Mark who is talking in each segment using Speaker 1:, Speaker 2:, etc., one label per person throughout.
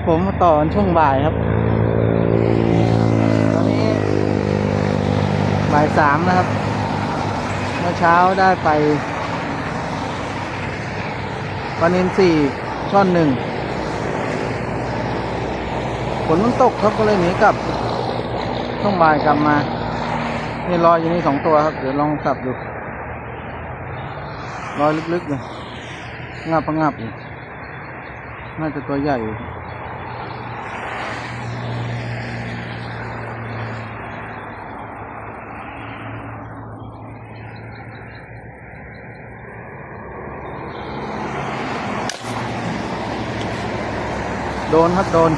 Speaker 1: ครับผมต่อช่วงบ่ายครับ ตอนนี้ บ่ายสามนะครับ เมื่อเช้าได้ไปปลานินสี่ช่อนหนึ่งฝนมันตกครับก็เลยหนีกลับช่วงบ่ายกลับมานี่รอยอยู่นี่สองตัวครับ เดี๋ยวลองสับดูรอยลึกๆเลยงับประงับอยู่น่าจะตัวใหญ่ โดนครับ โดน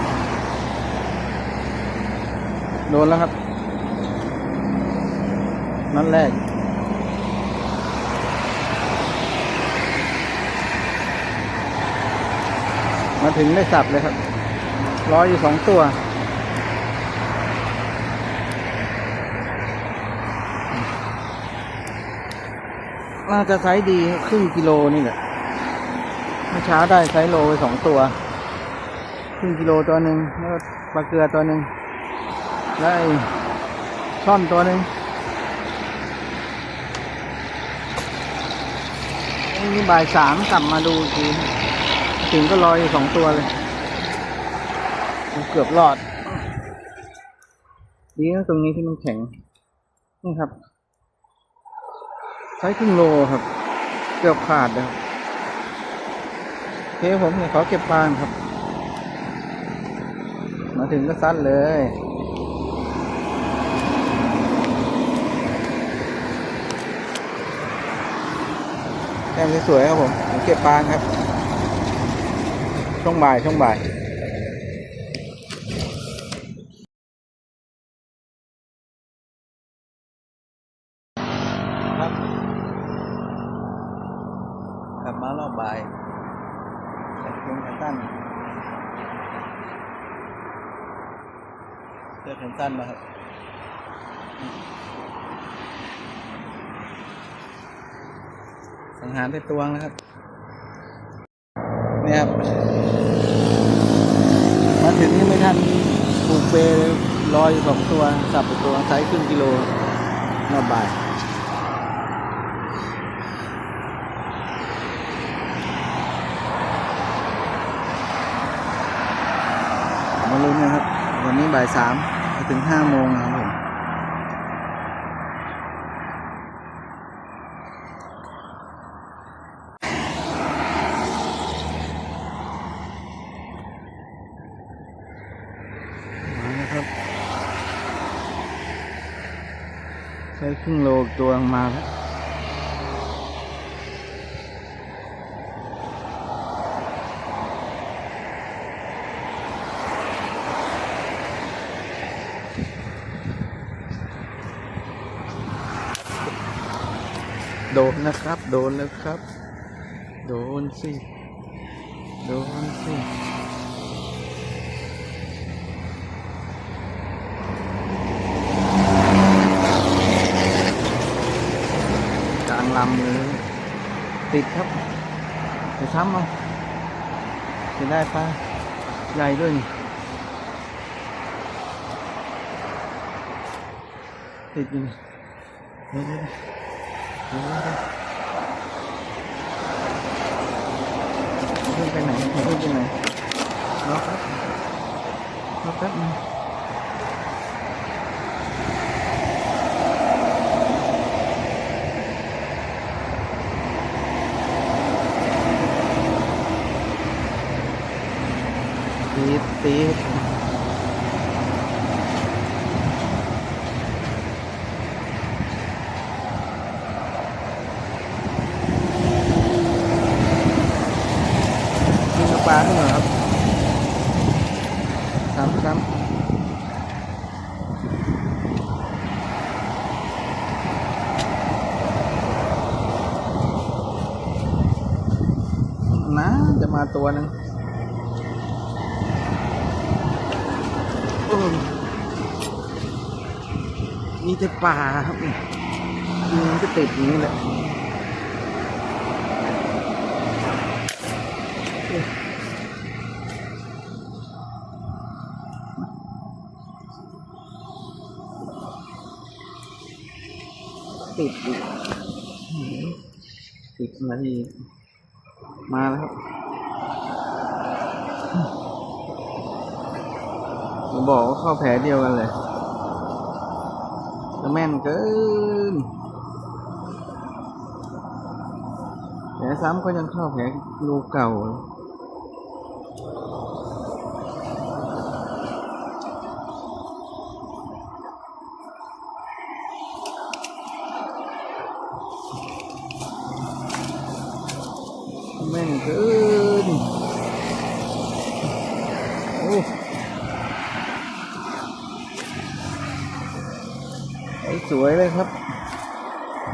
Speaker 1: โดนแล้วครับ นั่นแรก มาถึงได้สับเลยครับรออยู่สองตัวน่าจะไซส์ดีครึ่งกิโลนี่แหละเมื่อเช้าได้ไซส์โลไปสองตัว รึ่งกิโลตัวหนึ่งแล้วปลาเกลือตัวหนึ่งไอ้ช่อนตัวหนึ่งนี่บ่ายสามกลับมาดูทีถึงก็ลอยสองตัวเลย เกือบรอดดีนะตรงนี้ที่มันแข็ง นี่ครับ ใช้ครึ่งโลครับ เกือบขาดแล้วโอเคผมเนี่ยขอเก็บปลาครับ มาถึงก็ซัดเลย แต้มสวยๆครับผมผมเก็บปลาครับ ช่วงบ่าย ช่วงบ่ายครับกลับมารอบบ่ายแต่เครื่องแขนสั้นเสั้นมาครับสังหารไปตัวนะครับเนี่ยครับมาถึงนี่ไม่ทันปลูกเปเลยอยู่สองตัวสับไปตัวไซส์ครึ่งกิโลรอบบ่ายมาลุ้นนะครับ วันนี้บ่ายสาม ถึงห้าโมงครับผมมาครับใช้ครึ่งโลตัวมาแล้ว โดนนะครับ โดนแล้วครับ โดนสิ โดนสิกลางลำเลยติดครับไปซ้ำเอาจะได้ปลาใหญ่ด้วยนี่ติดอยู่นี่เดี๋ยว ไปไหนไปไหนรอครับรอแป๊บนึง ตีดตีดกินน้ำ ปลาขึ้นหน่อยครับซ้ำซ้ำนะจะมาตัวนึงโอ้มีแต่ป่าครับนี่มันก็ติดอย่างนี้แหละ ติดอีกสิบ นาทีมาแล้วครับผมบอกว่าเข้าแผลเดียวกันเลยจะแม่นเกินแผลซ้ำก็ยังเข้าแผลรูเก่าเลยแม่น เกินโอ้สวยเลยครับ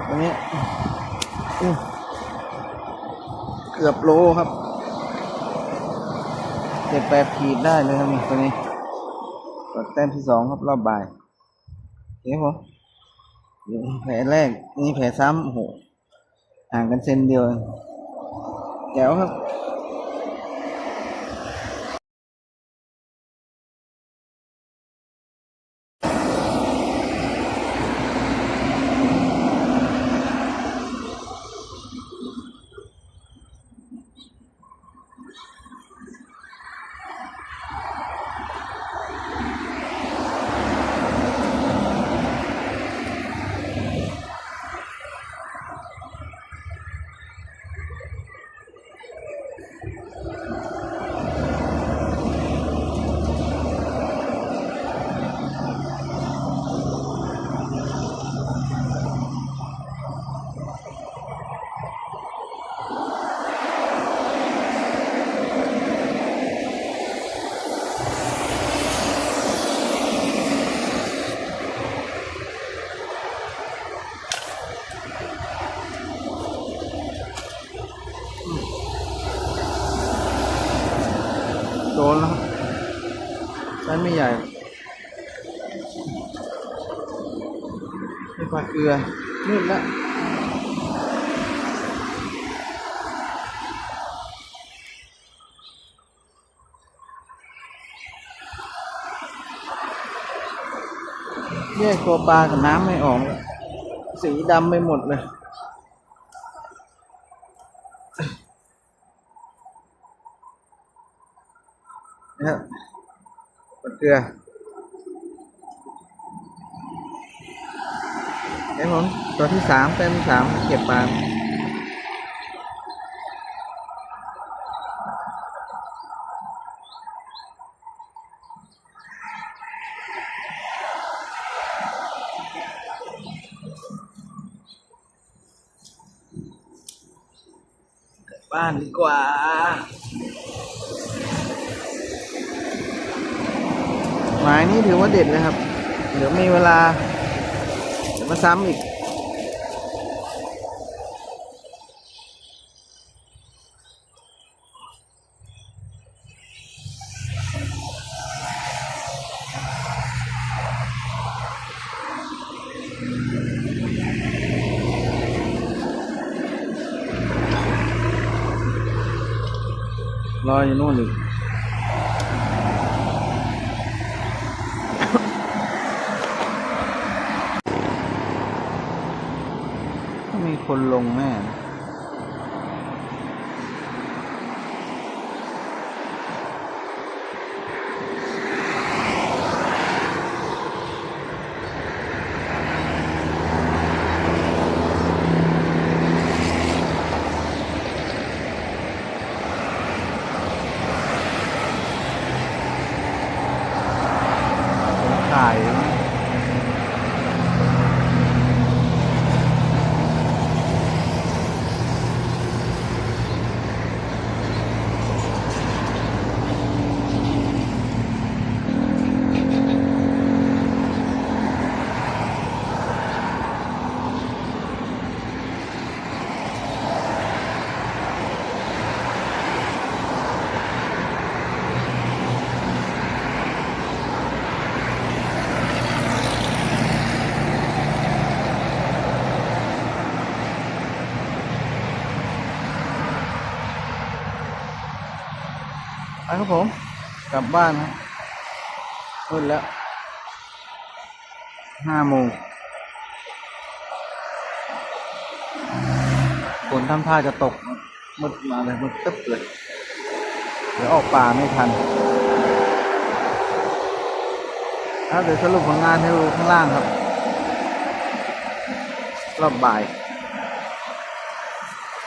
Speaker 1: ตัวนี้เกือบโลครับเจ็ดแปดขีดได้เลยครับนี่ตัวนี้กดแต้มที่สองครับรอบบ่ายโอเคครับผมแผลแรกนี่แผลซ้ำโอ้โหห่างกันเซนเดียว เองแจ๋วครับ โดนแล้วครับไซส์ไม่ใหญ่ไม่ปลาเกลือมืดแล้วแยกตัวปลากับน้ำไม่ออกเลยสีดำไปหมดเลยนะครับเกลือ เดี๋ยวผมตัวที่สามเต็มสามเก็บปลาบ้านดีกว่าหมายนี้ถือว่าเด็ดเลยครับ เดี๋ยวมีเวลา มาซ้ำอีก รออยู่นู่นอีก ต้องมี คนลงแน่นะผมถ่ายนะ ไปครับผม กลับบ้านครับมืดแล้วห้าโมงฝนทำท่าจะตกมืดมาเลยมืดตึ๊บเลย เดี๋ยวออกป่าไม่ทันครับเดี๋ยวสรุปผลงานให้ดูข้างล่างครับ รอบบ่าย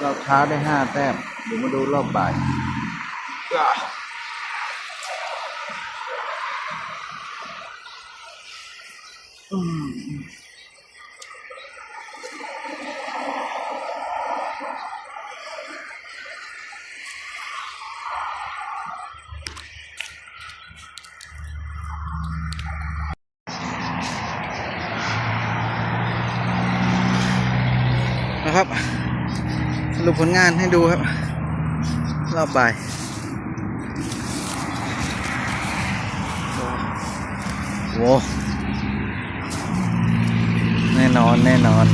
Speaker 1: รอบเช้าได้ห้าแต้มเดี๋ยวมาดูรอบบ่าย อืม นะครับสรุปผลงานให้ดูครับ รอบบ่ายโว้ น่นอนแน่นอน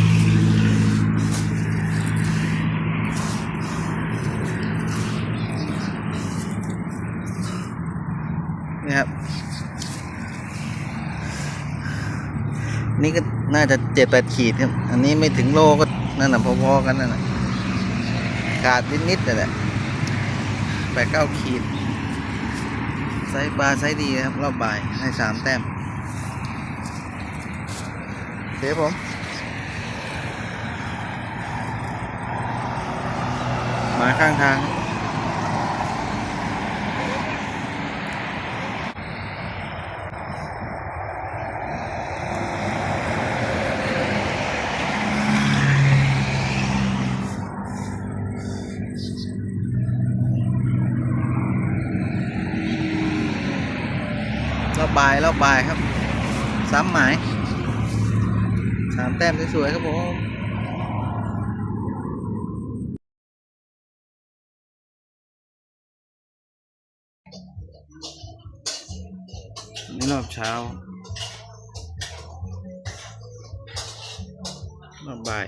Speaker 1: นี่ครับนี่ก็น่าจะเจ็ดแปดขีดครับ อันนี้ไม่ถึงโลก็นั่นแหะพอๆกันนั่นแหละขาดนิดๆนั่แหละแปดเก้าขีดไซส์ปลาไซส์ดีนะครับ รอบบ่ายให้สามแต้ม เสียผมมาข้างทางรอบบ่ายรอบบ่ายครับ ซ้ำหมาย สามแต้มสวยๆครับผมนี่รอบเช้ารอบบ่าย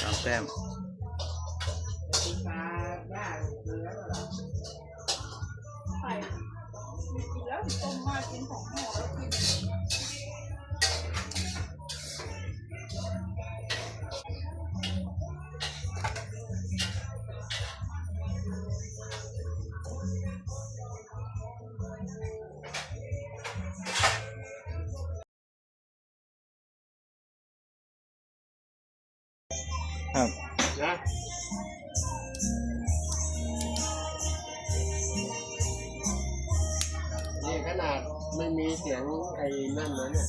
Speaker 1: สามแต้ม ครับ
Speaker 2: นะนี่ขนาดไม่มีเสียงไอ้นั่นนะเนี่ย